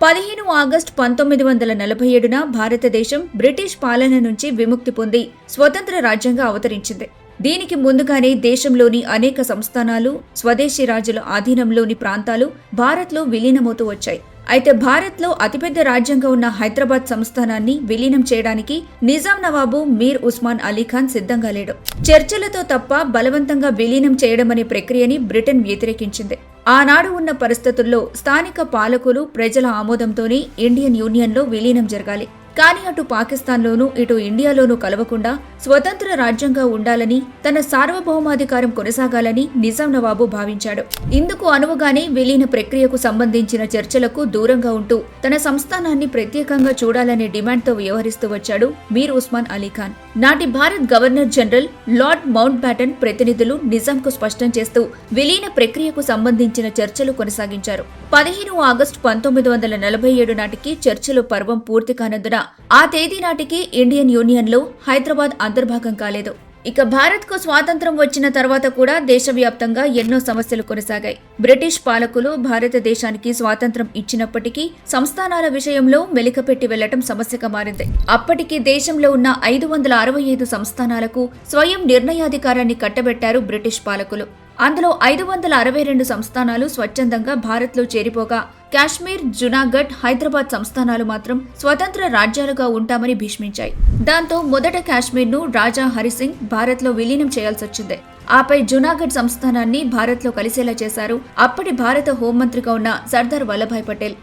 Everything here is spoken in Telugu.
పదిహేను ఆగస్టు పంతొమ్మిది వందల నలభై ఏడున భారతదేశం బ్రిటిష్ పాలన నుంచి విముక్తి పొంది స్వతంత్ర రాజ్యంగా అవతరించింది. దీనికి ముందుగానే దేశంలోని అనేక సంస్థానాలు స్వదేశీ రాజుల ఆధీనంలోని ప్రాంతాలు భారత్లో విలీనమవుతూ వచ్చాయి. అయితే భారత్లో అతిపెద్ద రాజ్యంగా ఉన్న హైదరాబాద్ సంస్థానాన్ని విలీనం చేయడానికి నిజాం నవాబు మీర్ ఉస్మాన్ అలీ ఖాన్ సిద్ధంగా లేడు. చర్చలతో తప్ప బలవంతంగా విలీనం చేయడమనే ప్రక్రియని బ్రిటన్ వ్యతిరేకించింది. ఆనాడు ఉన్న పరిస్థితుల్లో స్థానిక పాలకులు ప్రజల ఆమోదంతోనే ఇండియన్ యూనియన్లో విలీనం జరగాలి. కానీ అటు పాకిస్తాన్లోనూ ఇటు ఇండియాలోనూ కలవకుండా స్వతంత్ర రాజ్యంగా ఉండాలని తన సార్వభౌమాధికారం కొనసాగాలని నిజాం నవాబు భావించాడు. ఇందుకు అనువుగానే విలీన ప్రక్రియకు సంబంధించిన చర్చలకు దూరంగా ఉంటూ తన సంస్థానాన్ని ప్రత్యేకంగా చూడాలనే డిమాండ్తో వ్యవహరిస్తూ వచ్చాడు మీర్ ఉస్మాన్ అలీ ఖాన్. నాటి Bharat governor general lord Mountbatten ప్రతినిధులు నిజాంకు స్పష్టం చేస్తూ విలీన ప్రక్రియకు సంబంధించిన చర్చలు కొనసాగించారు. పదిహేను ఆగస్టు పంతొమ్మిది వందల నలభై ఏడు నాటికి చర్చలు పర్వం పూర్తి కానందున ఆ తేదీ నాటికి ఇండియన్ యూనియన్లో హైదరాబాద్ అంతర్భాగం కాలేదు. ఇక భారత్కు స్వాతంత్రం వచ్చిన తర్వాత కూడా దేశవ్యాప్తంగా ఎన్నో సమస్యలు కొనసాగాయి. బ్రిటిష్ పాలకులు భారతదేశానికి స్వాతంత్రం ఇచ్చినప్పటికీ సంస్థానాల విషయంలో మెలికపెట్టి వెళ్ళటం సమస్యగా మారింది. అప్పటికి దేశంలో ఉన్న ఐదు వందల అరవై ఐదు సంస్థానాలకు స్వయం నిర్ణయాధికారాన్ని కట్టబెట్టారు బ్రిటిష్ పాలకులు. అందులో ఐదు వందల అరవై రెండు సంస్థానాలు స్వచ్ఛందంగా భారత్లో చేరిపోగా కాశ్మీర్ జునాగఢ్ హైదరాబాద్ సంస్థానాలు మాత్రం స్వతంత్ర రాజ్యాలుగా ఉంటామని భీష్మించాయి. దాంతో మొదట కాశ్మీర్ను రాజా హరిసింగ్ భారత్లో విలీనం చేయాల్సి వచ్చిందే. ఆపై జునాగఢ్ సంస్థానాన్ని భారత్లో కలిసేలా చేశారు. అప్పటి భారత హోంమంత్రిగా ఉన్న సర్దార్ వల్లభాయ్ పటేల్.